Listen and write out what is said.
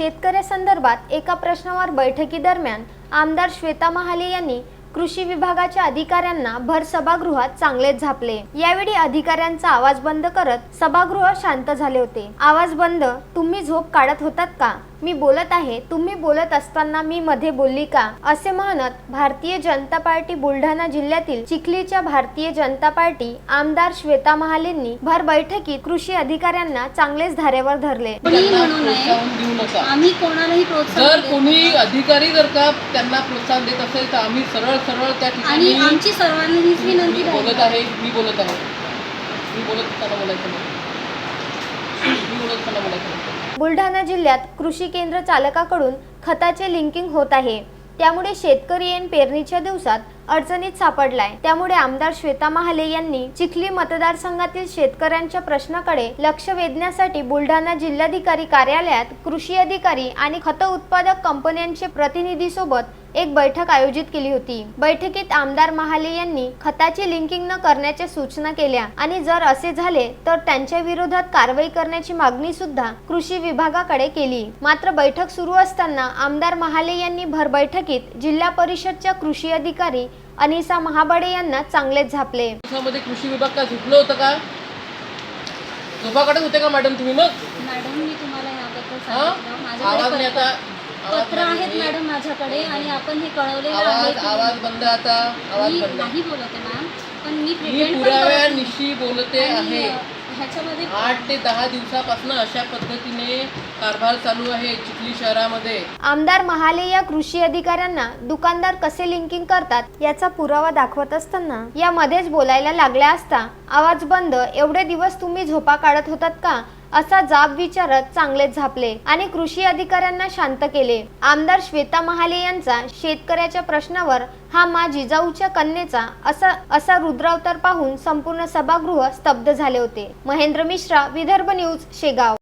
शेतकऱ्यासंदर्भात एका प्रश्नावर बैठकीदरम्यान आमदार श्वेता महाले यांनी कृषी विभागाच्या अधिकाऱ्यांना भर सभागृहात चांगलेच झापले. यावेळी अधिकाऱ्यांचा आवाज बंद करत सभागृह शांत झाले होते. आवाज बंद तुम्ही झोप काढत होतात का? मी बोलत आहे. तुम्ही बोलत असताना मी मध्ये बोलली का? असे म्हणत भारतीय जनता पार्टी बुलढाणा जिल्ह्यातील चिखलीच्या भारतीय जनता पार्टी आमदार श्वेता महालेंनी भर बैठकीत कृषी अधिकाऱ्यांना चांगलेच धारेवर धरले. त्यांना नका आम्ही कोणालाही जर प्रोत्साहन देत कोणी अधिकारी जर का त्यांना प्रोत्साहन देत असेल तर आम्ही सरळ सरळ त्या आणि ठिकाणी आमची सर्वांना हीच मी विनंती बोलत राहील आहे मी बोलत आहे. मी बोलत असताना बोलायचं नाही. मी बोलत असताना बोलायचं नाही. बुलढाणा जिल्ह्यात कृषी केंद्र चालकाकडून खताचे लिंकिंग होत आहे. त्यामुळे शेतकरी ऐन पेरणीच्या दिवसात अडचणीत सापडलाय. त्यामुळे आमदार श्वेता महाले यांनी चिखली मतदारसंघातील शेतकऱ्यांच्या प्रश्नाकडे लक्ष वेधण्यासाठी बुलढाणा जिल्हाधिकारी कार्यालयात कृषी अधिकारी आणि खत उत्पादक कंपन्यांचे प्रतिनिधी सोबत एक बैठक आयोजित केली होती. बैठकीत आमदार महाले यांनी खताची लिंकिंग न करण्याच्या सूचना केल्या आणि जर असे झाले तर त्यांच्या विरोधात कारवाई करण्याची मागणी सुद्धा कृषी विभागाकडे केली. मात्र बैठक सुरू असताना आमदार महाले यांनी भर बैठकीत जिल्हा परिषदच्या कृषी अधिकारी अनिसा महाबडे यांना चांगलेच झापले. कृषी विभाग का झुकलं होतं का? झोपा काढत होते का मॅडम तुम्ही मग? मॅडम मी तुम्हाला याबद्दल सांगितलं आवाज नाही माझ्याकडे आता. पत्र-. आहेत मॅडम माझ्याकडे आणि आपण हे कळवलेलं आहे आवाज की आवाज बंद आता आवाज मी बंद नाही बोलत आहे मॅम पण मी मी प्रेग्नेंट पण पुराव्यानिशी बोलते. आहे अ, ह्याच्यामध्ये आठ ते दहा दिवसापासून अशा पद्धतीने कारभार चालू आहे चिखली शहरामध्ये आमदार महाले या कृषी अधिकाऱ्यांना दुकानदार कसे लिंकिंग करतात याचा पुरावा दाखवत असताना यामध्येच बोलायला लागल्या असता आवाज बंद एवढे दिवस तुम्ही झोपा काढत होतात का असा जाब विचारत चांगलेच झापले आणि कृषी अधिकाऱ्यांना शांत केले. आमदार श्वेता महाले यांचा शेतकऱ्याच्या प्रश्नावर हा मा जिजाऊच्या कन्येचा असा असा रुद्रावतार पाहून संपूर्ण सभागृह स्तब्ध झाले होते. महेंद्र मिश्रा विदर्भ न्यूज शेगाव.